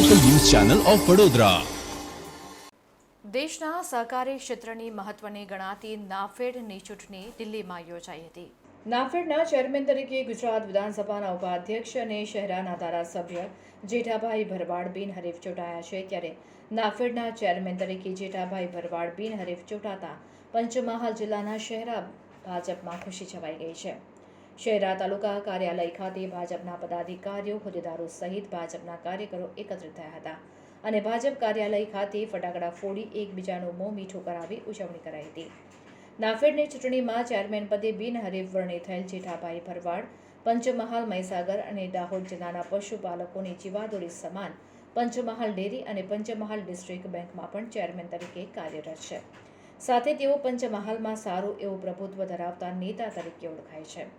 Channel of Vadodara દેશના સહકારી ક્ષેત્રની મહત્વની ગણાતી નાફેડની ચૂંટણી દિલ્હીમાં યોજાઈ હતી. નાફેડના ચેરમેન તરીકે ગુજરાત વિધાનસભાના ઉપાધ્યક્ષ અને શહેરાના ધારાસભ્ય જેઠાભાઈ ભરવાડ બિનહરીફ ચૂંટાયા છે ત્યારે નાફેડના ચેરમેન તરીકે જેઠાભાઈ ભરવાડ બિનહરીફ ચૂંટાતા પંચમહાલ જિલ્લાના શહેરા ભાજપમાં ખુશી છવાઈ ગઈ છે. શહેરા તાલુકા કાર્યાલય ખાતે ભાજપના પદાધિકારીઓ, હોદ્દેદારો સહિત ભાજપના કાર્યકરો એકત્રિત થયા હતા અને ભાજપ કાર્યાલય ખાતે ફટાકડા ફોડી એકબીજાનું મોં મીઠું કરાવી ઉજવણી કરાઈ હતી. નાફેડની ચૂંટણીમાં ચેરમેન પદે બિનહરીફ વરણી થયેલ જેઠાભાઈ ભરવાડ, પંચમહાલ મહીસાગર અને દાહોદ જિલ્લાના પશુપાલકોની જીવાદોરી સમાન પંચમહાલ ડેરી અને પંચમહાલ ડિસ્ટ્રિક્ટ બેંકમાં પણ ચેરમેન તરીકે કાર્યરત છે. સાથે તેઓ પંચમહાલમાં સારું એવું પ્રભુત્વ ધરાવતા નેતા તરીકે ઓળખાય છે.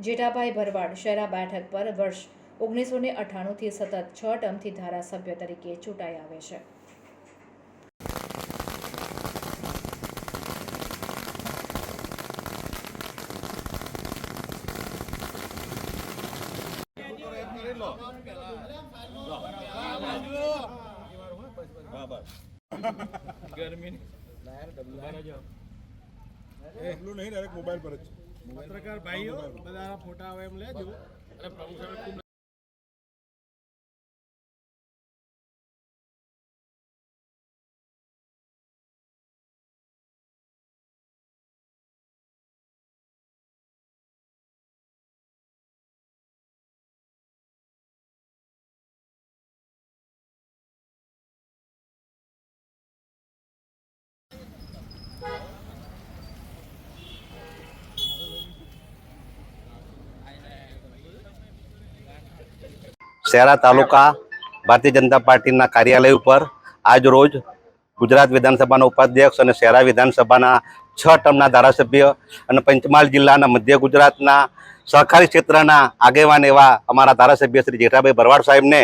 જેઠાભાઈ ભરવાડ શહેરા બેઠક પર વર્ષ ઓગણીસો ને અઠ્ઠાણુંથી સતત છ ટર્મથી ધારાસભ્ય તરીકે ચૂંટાઈ આવે છે. ગરમી નહીં ડાયરેક્ટ મોબાઈલ પર જ. પત્રકાર ભાઈઓ બધા ફોટા આવે એમ લેજો. અને પ્રમુખ સાહેબ શહેરા તાલુકા ભારતીય જનતા પાર્ટીના કાર્યાલય ઉપર આજ રોજ ગુજરાત વિધાનસભાના ઉપાધ્યક્ષ અને શહેરા વિધાનસભાના છ ટર્મના ધારાસભ્ય અને પંચમહાલ જિલ્લાના મધ્ય ગુજરાતના સહકારી ક્ષેત્રના આગેવાન એવા અમારા ધારાસભ્ય શ્રી જેઠાભાઈ ભરવાડ સાહેબને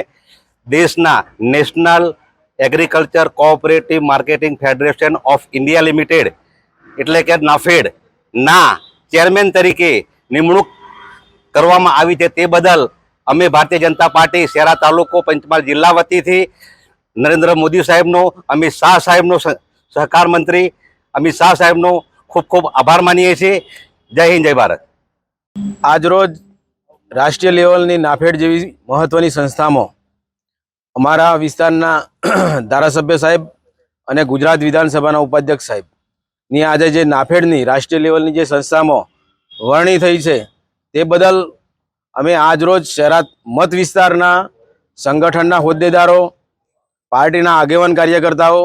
દેશના national agriculture cooperative marketing federation of India limited, એટલે કે નાફેડ, ના ચેરમેન તરીકે નિમણૂક કરવામાં આવી છે તે બદલ અમે ભારતીય જનતા પાર્ટી શેરા તાલુકો પંચમહાલ જિલ્લા વતીથી નરેન્દ્ર મોદી સાહેબનો, અમિત શાહ સાહેબનો સહ- સહકાર મંત્રી, અમિત શાહ સાહેબનો ખૂબ ખૂબ આભાર માનીએ છીએ. જય હિન્દ, જય ભારત. આજરોજ રાષ્ટ્રીય લેવલની નાફેડ જેવી મહત્વની સંસ્થામાં અમારા વિસ્તારના ધારાસભ્ય સાહેબ અને ગુજરાત વિધાનસભાના ઉપાધ્યક્ષ સાહેબની આજે જે નાફેડની રાષ્ટ્રીય લેવલની જે સંસ્થામાં વરણી થઈ છે તે બદલ અમે આજરોજ શહેરાત મત વિસ્તારના સંગઠનના હોદ્દેદારો પાર્ટીના આગેવાન કાર્યકર્તાઓ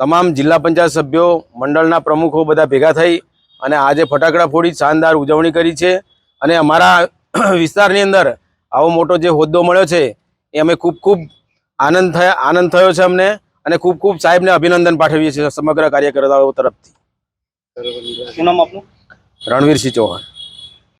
તમામ જિલ્લા પંચાયત સભ્યો મંડળના પ્રમુખો બધા ભેગા થઈ અને આજે ફટાકડા ફોડી શાનદાર ઉજવણી કરી છે. અને અમારા વિસ્તારની અંદર આવો મોટો જે હોદ્દો મળ્યો છે એ અમે ખૂબ ખૂબ આનંદ થયા આનંદ થયો છે અમને અને ખૂબ ખૂબ સાહેબને અભિનંદન પાઠવીએ છીએ સમગ્ર કાર્યકર્તાઓ તરફથી. રણવીરસિંહ ચૌહાણ.